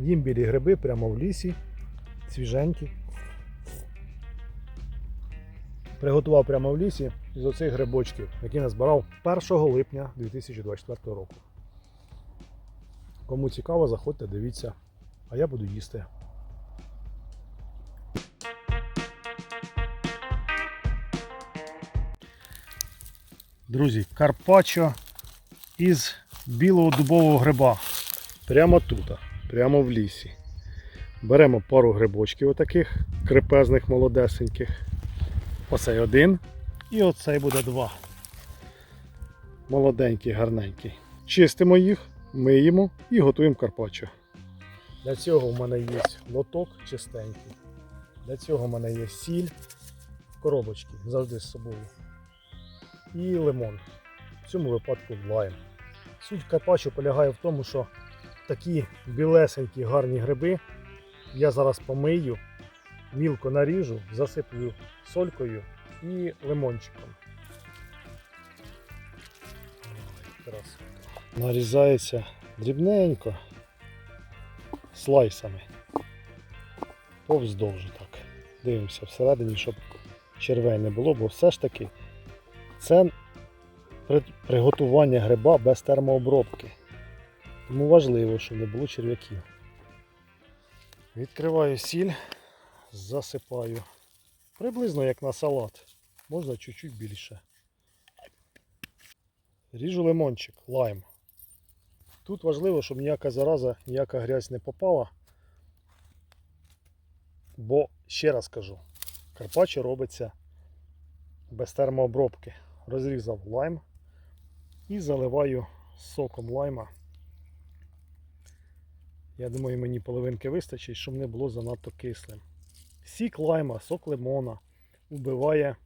Їм білі гриби прямо в лісі, свіженькі. Приготував прямо в лісі із оцих грибочків, які назбирав 1 липня 2024 року. Кому цікаво, заходьте, дивіться, а я буду їсти. Друзі, карпаччо із білого дубового гриба. Прямо тут, прямо в лісі. Беремо пару грибочків отаких крепезних молодесеньких. Оцей один і оцей буде два. Молоденький, гарненький. Чистимо їх, миємо і готуємо карпаччо. Для цього в мене є лоток чистенький. Для цього в мене є сіль в коробочці, завжди з собою. І лимон. В цьому випадку лайм. Суть карпаччо полягає в тому, що такі білесенькі гарні гриби я зараз помию, мілко наріжу, засиплю солькою і лимончиком. Нарізається дрібненько слайсами. Повздовж так. Дивимося всередині, щоб червей не було, бо все ж таки це приготування гриба без термообробки. Тому важливо, щоб не було черв'яків. Відкриваю сіль, засипаю. Приблизно як на салат. Можна чуть-чуть більше. Ріжу лимончик, лайм. Тут важливо, щоб ніяка зараза, ніяка грязь не попала. Бо, ще раз кажу, карпаччо робиться без термообробки. Розрізав лайм і заливаю соком лайма. Я думаю, мені половинки вистачить, щоб не було занадто кислим. Сік лайма, сок лимона вбиває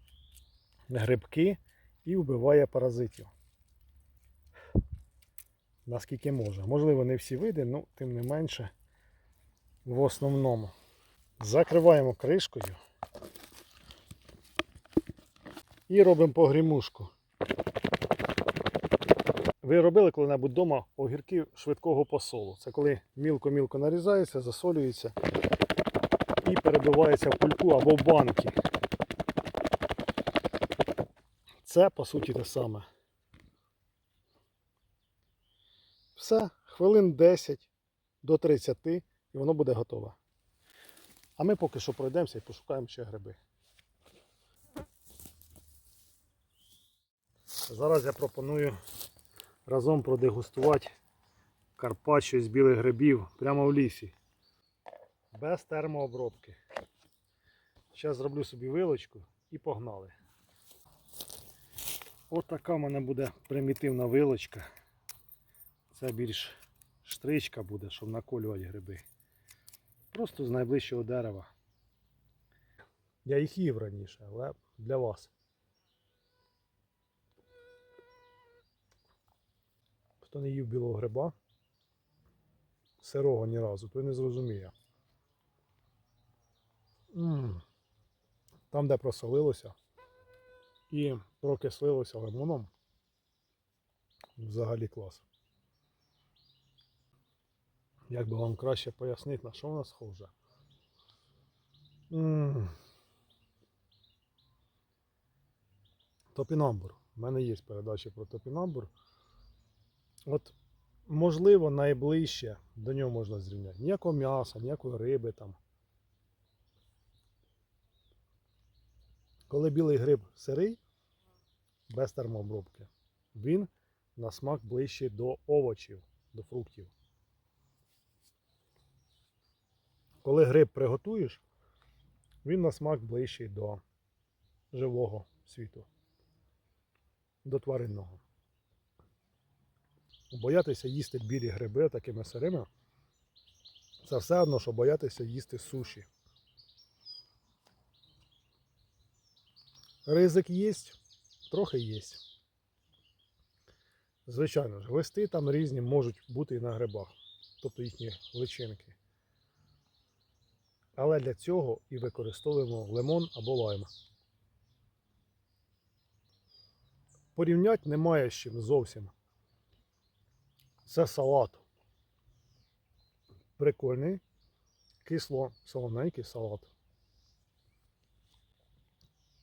грибки і вбиває паразитів. Наскільки може. Можливо, не всі види, але тим не менше в основному. Закриваємо кришкою і робимо погрімушку. Ви робили коли-небудь вдома огірки швидкого посолу. Це коли мілко-мілко нарізається, засолюється і перебивається в кульку або в банки. Це по суті те саме. Все, хвилин 10 до 30 і воно буде готове. А ми поки що пройдемося і пошукаємо ще гриби. Зараз я пропоную разом продегустувати карпаччо з білих грибів прямо в лісі. Без термообробки. Зараз зроблю собі вилочку і погнали. От така в мене буде примітивна вилочка. Це більш штричка буде, щоб наколювати гриби. Просто з найближчого дерева. Я їх їв раніше, але для вас. Хто не їв білого гриба, сирого ні разу, той не зрозуміє. М. Там, де просолилося і прокислилося лимоном, взагалі клас. Як би вам краще пояснити, на що вона схожа? М. Топінамбур. У мене є передача про топінамбур. От, можливо, найближче до нього можна зрівняти. Ніякого м'яса, ніякої риби там. Коли білий гриб сирий, без термообробки, він на смак ближче до овочів, до фруктів. Коли гриб приготуєш, він на смак ближчий до живого світу, до тваринного. Боятися їсти білі гриби такими сирими, це все одно, що боятися їсти суші. Ризик є, трохи є. Звичайно ж, листи там різні можуть бути і на грибах, тобто їхні личинки. Але для цього і використовуємо лимон або лайм. Порівняти немає з чим зовсім. Це салат. прикольний, кисло-солоненький салат.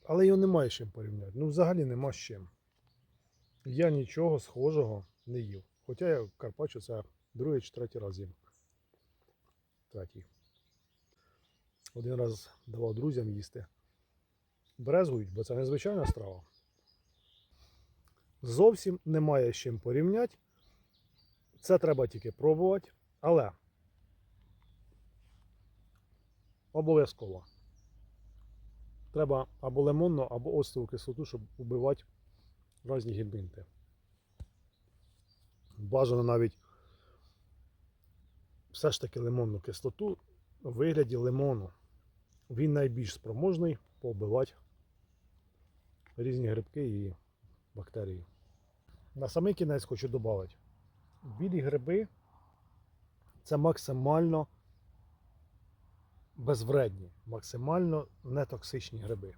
Але його немає з чим порівняти. Ну, взагалі нема з чим. Я нічого схожого не їв. Хоча я карпаччо це другий чи третій раз їм. Третій. Один раз давав друзям їсти. Брезгують, бо це незвичайна страва. Зовсім немає з чим порівняти. Це треба тільки пробувати. Але обов'язково. Треба або лимонну, або оцтову кислоту, щоб убивати різні гельмінти. Бажано навіть все ж таки лимонну кислоту у вигляді лимону. Він найбільш спроможний побивати різні грибки і бактерії. На самий кінець хочу додати. Білі гриби це максимально безвредні, максимально нетоксичні гриби.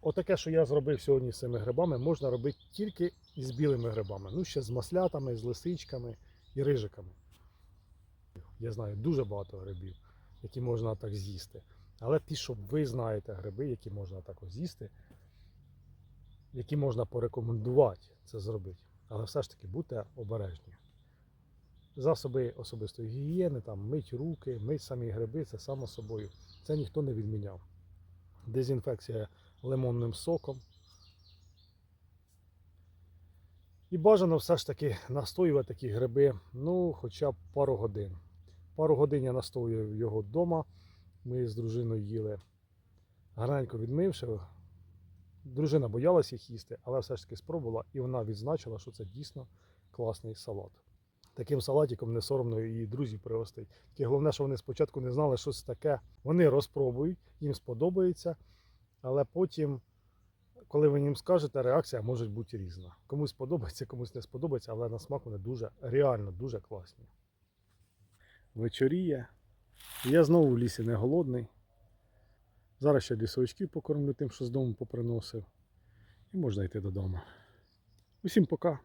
Отаке, що я зробив сьогодні з цими грибами, можна робити тільки із білими грибами. Ну, ще з маслятами, з лисичками і рижиками. Я знаю дуже багато грибів, які можна так з'їсти. Але ті, що ви знаєте гриби, які можна так з'їсти, які можна порекомендувати це зробити. Але все ж таки будьте обережні. Засоби особистої гігієни, там, мить руки, мить самі гриби, це само собою. Це ніхто не відміняв. Дезінфекція лимонним соком. І бажано все ж таки настоювати такі гриби, ну, хоча б пару годин. Пару годин я настоював його вдома. Ми з дружиною їли гарненько відмивши. Дружина боялась їх їсти, але все ж таки спробувала, і вона відзначила, що це дійсно класний салат. Таким салатиком не соромно і друзів пригостить. Тільки головне, що вони спочатку не знали, що це таке. Вони розпробують, їм сподобається, але потім, коли ви їм скажете, реакція може бути різна. Комусь сподобається, комусь не сподобається, але на смак вони дуже, реально дуже класні. Вечоріє. Я знову в лісі не голодний. Зараз ще лісовичків покормлю тим, що з дому поприносив. І можна йти додому. Усім пока.